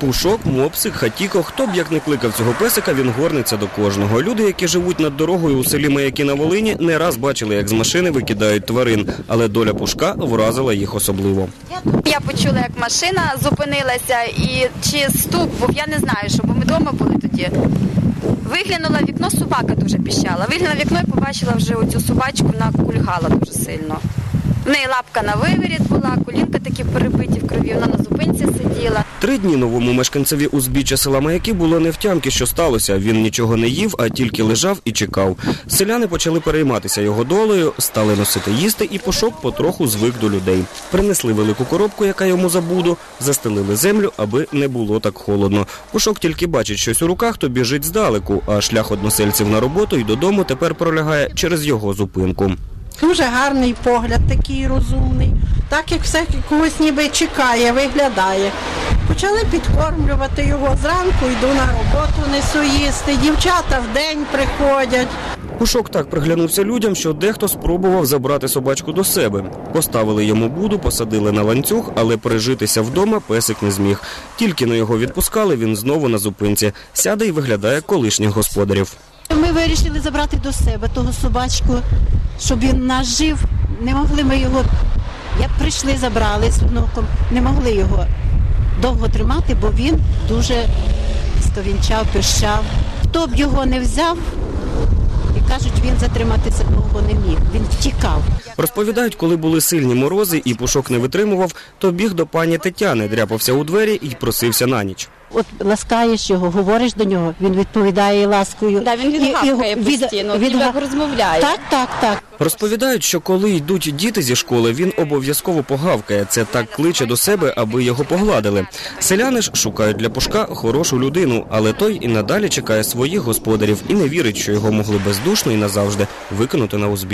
Пушок, мопсик, хатіко, хто б як не кликав цього песика, він горниться до кожного. Люди, які живуть над дорогою у селі Маяки на Волині, не раз бачили, як з машини викидають тварин, але доля пушка вразила їх особливо. Я почула, як машина зупинилася, і чи стук був, я не знаю, що, бо ми вдома були тоді. Виглянула вікно, собака дуже піщала. Виглянула вікно і побачила вже оцю собачку, вона кульгала дуже сильно. В неї лапка на виворіт була, колінка такі перебиті в крові, вона на зупинці сиділа. Три дні новому мешканцеві узбіччя села Маяки було не втямки, що сталося. Він нічого не їв, а тільки лежав і чекав. Селяни почали перейматися його долею, стали носити їсти, і пушок потроху звик до людей. Принесли велику коробку, яка йому забуду, застелили землю, аби не було так холодно. Пушок тільки бачить щось у руках, то біжить здалеку, а шлях односельців на роботу і додому тепер пролягає через його зупинку. Дуже гарний погляд, такий розумний. Так як все когось ніби чекає, виглядає. Почали підкормлювати його. Зранку йду на роботу, несу їсти. Дівчата вдень приходять. Пушок так приглянувся людям, що дехто спробував забрати собачку до себе. Поставили йому буду, посадили на ланцюг, але прижитися вдома песик не зміг. Тільки на його відпускали, він знову на зупинці. Сяде і виглядає колишніх господарів. Ми вирішили забрати до себе того собачку, щоб він нас жив. Не могли ми його. Як прийшли, забрали з внуком, не могли його довго тримати, бо він дуже стовінчав, пищав. Хто б його не взяв, і кажуть, він затриматися довго не міг. Він втікав. Розповідають, коли були сильні морози і пушок не витримував, то біг до пані Тетяни, дряпався у двері і просився на ніч. От ласкаєш його, говориш до нього, він відповідає ласкою. Да, він І- і відгавкає від- постійно, від- розмовляє. Так, так, так. Розповідають, що коли йдуть діти зі школи, він обов'язково погавкає. Це так кличе до себе, аби його погладили. Селяни ж шукають для пушка хорошу людину, але той і надалі чекає своїх господарів і не вірить, що його могли бездушно і назавжди викинути на узбіччя.